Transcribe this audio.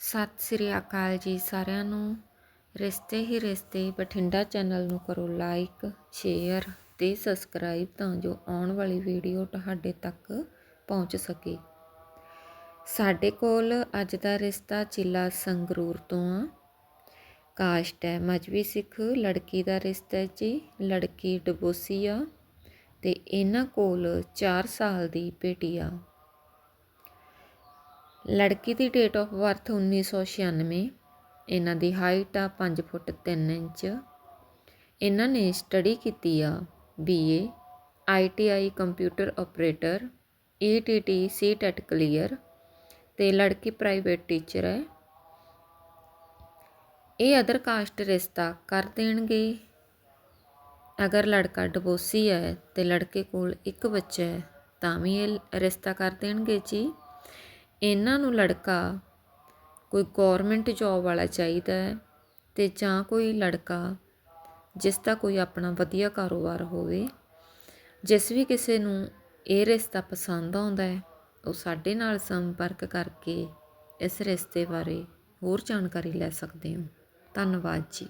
ਸਤਿ ਸ੍ਰੀ ਅਕਾਲ ਜੀ ਸਾਰਿਆਂ ਨੂੰ। ਰਿਸ਼ਤੇ ਹੀ ਰਿਸ਼ਤੇ, ਬਠਿੰਡਾ ਚੈਨਲ ਨੂੰ ਕਰੋ ਲਾਈਕ, ਸ਼ੇਅਰ ਤੇ ਸਬਸਕ੍ਰਾਈਬ ਤਾਂ ਜੋ ਆਉਣ ਵਾਲੀ ਵੀਡੀਓ ਤੁਹਾਡੇ ਤੱਕ ਪਹੁੰਚ ਸਕੇ। ਸਾਡੇ ਕੋਲ ਅੱਜ ਦਾ ਰਿਸ਼ਤਾ ਜ਼ਿਲ੍ਹਾ ਸੰਗਰੂਰ ਤੋਂ ਆ। ਕਾਸਟ ਹੈ ਮਜਬੀ ਸਿੱਖ, ਲੜਕੀ ਦਾ ਰਿਸ਼ਤਾ ਹੈ ਜੀ, ਲੜਕੀ ਡਬੋਸੀ ਆ ਤੇ ਇਹਨਾਂ ਕੋਲ 4 ਸਾਲ ਦੀ ਬੇਟੀ ਆ। ਲੜਕੀ ਦੀ ਡੇਟ ਆਫ ਬਰਥ 1996 ਇਹਨਾਂ ਦੀ ਹਾਈਟ ਆ ਪੰਜ ਫੁੱਟ ਤਿੰਨ ਇੰਚ। ਇਹਨਾਂ ਨੇ ਸਟੱਡੀ ਕੀਤੀ ਆ BA ITI computer operator ETT CTET clear ਤੇ ਲੜਕੀ ਪ੍ਰਾਈਵੇਟ ਟੀਚਰ ਹੈ। ਇਹ ਅਦਰ ਕਾਸਟ ਰਿਸ਼ਤਾ ਕਰ ਦੇਣਗੇ। ਅਗਰ ਲੜਕਾ ਡਿਵੋਰਸੀ ਹੈ ਤੇ ਲੜਕੇ ਕੋਲ ਇੱਕ ਬੱਚਾ ਹੈ, ਤਾਂ ਵੀ ਇਹ ਰਿਸ਼ਤਾ ਕਰ ਦੇਣਗੇ ਜੀ। ਇਹਨਾਂ ਨੂੰ ਲੜਕਾ ਕੋਈ ਗੌਰਮੈਂਟ ਜੋਬ ਵਾਲਾ ਚਾਹੀਦਾ ਹੈ ਤੇ ਜਾਂ ਕੋਈ ਲੜਕਾ ਜਿਸ ਦਾ ਕੋਈ ਆਪਣਾ ਵਧੀਆ ਕਾਰੋਬਾਰ ਹੋਵੇ, ਜਿਸ ਵੀ ਕਿਸੇ ਨੂੰ ਇਹ ਰਿਸ਼ਤਾ ਪਸੰਦ ਆਉਂਦਾ ਹੈ, ਉਹ ਸਾਡੇ ਨਾਲ ਸੰਪਰਕ ਕਰਕੇ ਇਸ ਰਿਸ਼ਤੇ ਬਾਰੇ ਹੋਰ ਜਾਣਕਾਰੀ ਲੈ ਸਕਦੇ ਹੋ। ਧੰਨਵਾਦ ਜੀ।